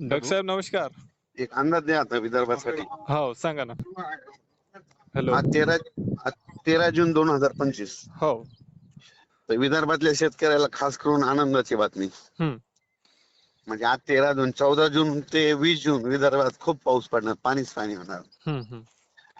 Doctor साहेब नमस्कार. एक अंदाज द्या आता विदर्भासाठी. हो सांगा ना. हॅलो. आज तेरा आज तेरा जून दोन हजार पंचवीस. हो. तर विदर्भातल्या शेतकऱ्याला खास करून आनंदाची बातमी. हम्म. म्हणजे आज तेरा जून चौदा जून ते वीस जून विदर्भात खूप पाऊस पडणार पाणीच पाणी होणार. हम्म, हम्म.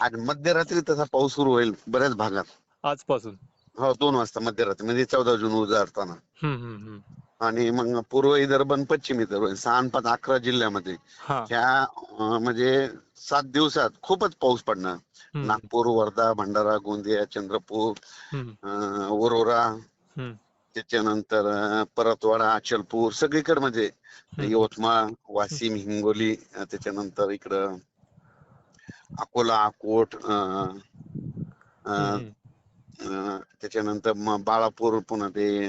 आज मध्यरात्री तसा पाऊस सुरू होईल बऱ्याच भागात. आजपासून. हो दोन वाजता मध्यरात्री म्हणजे चौदा जून उजाडताना. हम्म, हम्म, हम्म. आणि मग पूर्व विदर्भ आणि पश्चिम विदर्भ सहा आणि पाच अकरा जिल्ह्यामध्ये. हा. ह्या अं, म्हणजे सात दिवसात खूपच पाऊस पडणार. हम्म, नागपूर वर्धा भंडारा गोंदिया चंद्रपूर हम्म, अं, वरोरा हम्म, त्याच्यानंतर अं, परतवाडा अचलपूर सगळीकडे म्हणजे हम्म. यवतमाळ वाशिम हिंगोली अं, त्याच्यानंतर इकडं अकोला अकोट अं, अं, हम्म. अं, त्याच्यानंतर मग बाळापूर पुन्हा ते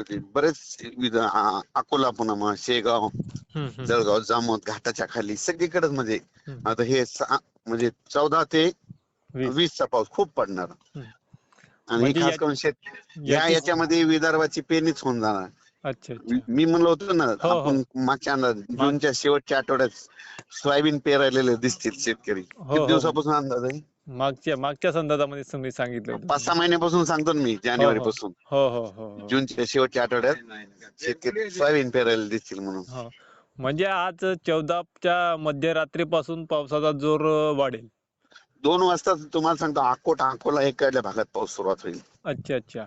म्हणजे बरेच विध आ- अकोला पुन्हा मग शेगाव हम्म, हम्म. जळगाव जामोद घाटाच्या खाली सगळीकडेच म्हणजे हम्म. आता हे सहा- म्हणजे चौदा ते वीस. वीसचा पाऊस खूप पडणार हम्म. आणि म्हणजे खास या- करून शेत या याची- याच्यामध्ये विदर्भाची पेरणीच होऊन जाणार अच्छा अच्छा मी म्हणलो होतो ना हो, हो. आपण मागच्या अंदाज जूनच्या शेवटच्या आठवड्यात सोयाबीन पेरायलेले दिसतील शेतकरी हो, किती हो. दिवसापासून अंदाज आहे मागच्या मागच्या संदर्भामध्ये तुम्ही सांगितलं होतं. पाच सहा महिन्यापासून सांगतो ना मी जानेवारी पासून हो हो हो हो. जूनच्या शेवटच्या आठवड्यात शेतकरी सोयाबीन पेरायला दिसतील म्हणून हो म्हणजे आज चौदाच्या मध्यरात्रीपासून पावसाचा जोर अं, वाढेल दोन वाजता तुम्हाला सांगतो अकोट अकोला इकडल्या भागात पाऊस सुरुवात होईल अच्छा अच्छा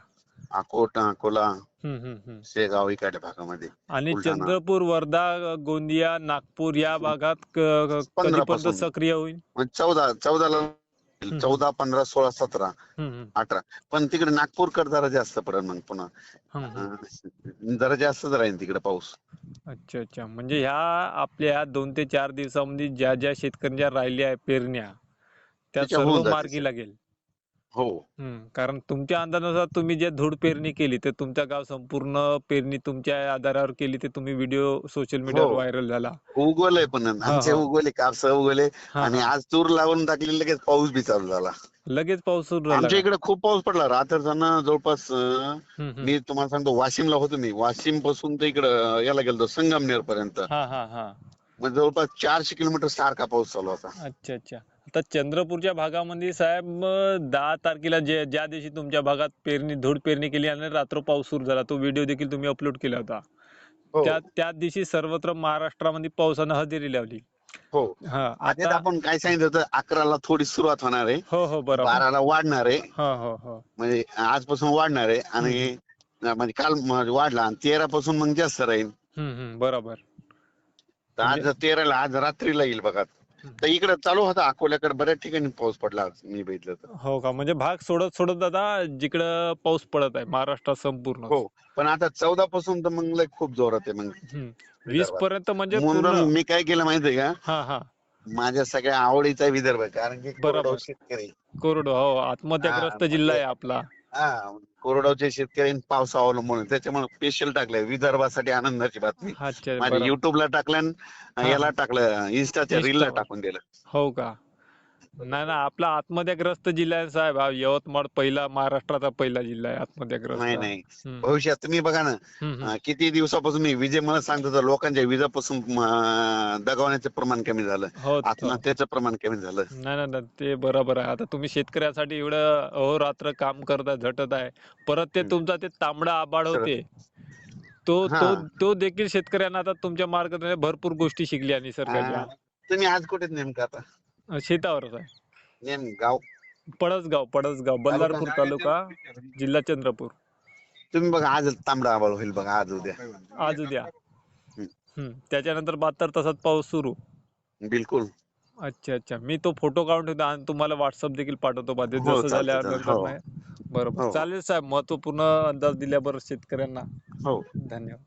अकोट अकोला हम्म, हम्म, हम्म. शेगाव इकडल्या भागामध्ये आणि बुलढाणा. चंद्रपूर वर्धा गोंदिया नागपूर या भागात क- क- पंधरा कधीपर्यंत पासून. सक्रिय होईल म्हणजे चौदा चौदाला चौदा पंधरा सोळा सतरा अठरा. पण तिकडे नागपूरकडे जरा जास्त पडेल मग पुन्हा. अं, जरा जास्तच राहील तिकडे पाऊस. अच्छा अच्छा. म्हणजे ह्या आपल्या दोन ते चार दिवसामध्ये ज्या ज्या शेतकऱ्यांच्या राहिल्या पेरण्या त्या त्याच्या होऊन सर्व जातील. मार्गी लागेल. हो हम्म, कारण तुमच्या अंदाजानुसार तुम्ही जे धूळ पेरणी केली ते तुमच्या गाव संपूर्ण पेरणी तुमच्या आधारावर केली ते तुम्ही व्हिडिओ सोशल मीडियावर हो. व्हायरल झाला उगवलंय पण आमचे हा. उगवले कापस उगवले हा, आणि हा. आज तूर लावून टाकली लगेच पाऊस बी चालू झाला लगेच पाऊस सुरू झाला आमच्या का? इकडे खूप पाऊस पडला रात्रजाना जवळपास अं, हम्म, हम्म. मी तुम्हाला सांगतो वाशिमला होतो मी वाशिमपासून तर इकडं याला गेलो संगमनेर पर्यंत हा हा हा मग जवळपास चारशे किलोमीटर सारखा पाऊस चालू होता अच्छा अच्छा आता चंद्रपूरच्या भागामध्ये साहेब दहा तारखेला जे ज्या दिवशी तुमच्या भागात पेरणी धूळ पेरणी केली आणि रात्र पाऊस सुरू झाला तो व्हिडिओ देखील तुम्ही अपलोड केला होता. हो. त्या त्याच दिवशी सर्वत्र महाराष्ट्रामध्ये पावसानं हजेरी लावली. हो. हा आता आपण काय सांगितलं होतं अकराला थोडी सुरुवात होणार आहे. हो हो बरोबर. बाराला वाढणार आहे. हो हो हो. म्हणजे आजपासून वाढणार आहे आणि म्हणजे काल म- वाढला आणि तेरा पासून मग जास्त राहील. बरोबर. तर आज तेराला आज रात्रीला येईल बघा. तर इकडे चालू होता अकोल्याकडे बऱ्याच ठिकाणी पाऊस पडला मी बघितलं तर. हो का? म्हणजे भाग सोडत सोडत दादा जिकडं पाऊस पडत आहे महाराष्ट्रात संपूर्ण. हो पण आता चौदा पासून तर मग लय खूप जोरात आहे मग. हम्म. वीस पर्यंत म्हणजे म्हणून पूर्ण मी काय केलं माहितीये का? हा हा. माझ्या सगळ्या आवडीचा विदर्भ आहे. कारण की बरोबर. कोरडवाहू शेतकरी. कोरडो हो आत्महत्याग्रस्त हा, जिल्हा आहे आपला. हा शेतकरी पावसा अवलंबून आहे. त्याच्यामुळे स्पेशल टाकलंय विदर्भासाठी आनंदाची बातमी अच्छा माझ्या बरोबर युट्यूबला टाकलं हा. याला टाकलं इन्स्टाच्या रीलला Insta वर. टाकून दिलं हो का नाही ना आपला आत्महत्याग्रस्त जिल्हा आहे साहेब. हा यवतमाळ पहिला महाराष्ट्राचा पहिला जिल्हा आहे आत्महत्याग्रस्त नाही नाही. हम्म, भविष्यात तुम्ही बघा ना हम्म, हम्म. अं, किती दिवसापासून मी विजय मला सांगत होता लोकांच्या विजापासून अं, दगावण्याचं प्रमाण कमी झालं. हो तो. आत्महत्येचं प्रमाण कमी झालं. नाही नाही नाही, ते बरोबर आहे. आता तुम्ही शेतकऱ्यासाठी एवढं अहोरात्र काम करताय झटत आहे. परत ते हम्म. तुमचा ते तांबडा आबाळ सर. होते. तो हा. तो तो देखील शेतकऱ्यांना आता तुमच्या मार्गाने भरपूर गोष्टी शिकल्या निसर्गाच्या अं, तुम्ही आज कुठे नेमकं आता? शेतावरच आहे. नेम गाव. पडसगाव पडसगाव बल्लारपूर तालुका जिल्हा चंद्रपूर. तुम्ही बघा आज तांबडा आबाळ होईल बघा आज उद्या. आज उद्या. हम्म. त्याच्यानंतर बहात्तर तासात पाऊस सुरू. बिलकुल. अच्छा अच्छा. मी तो फोटो काढून ठेवतो आणि तुम्हाला व्हॉट्सअप देखील पाठवतो बाधित. हो, जसं चालतंय, झाल्यावर चालतंय. नंतर हो. नाही. बरोबर. हो. चालेल साहेब महत्त्वपूर्ण अंदाज दिल्याबरोबर शेतकऱ्यांना. हो. धन्यवाद.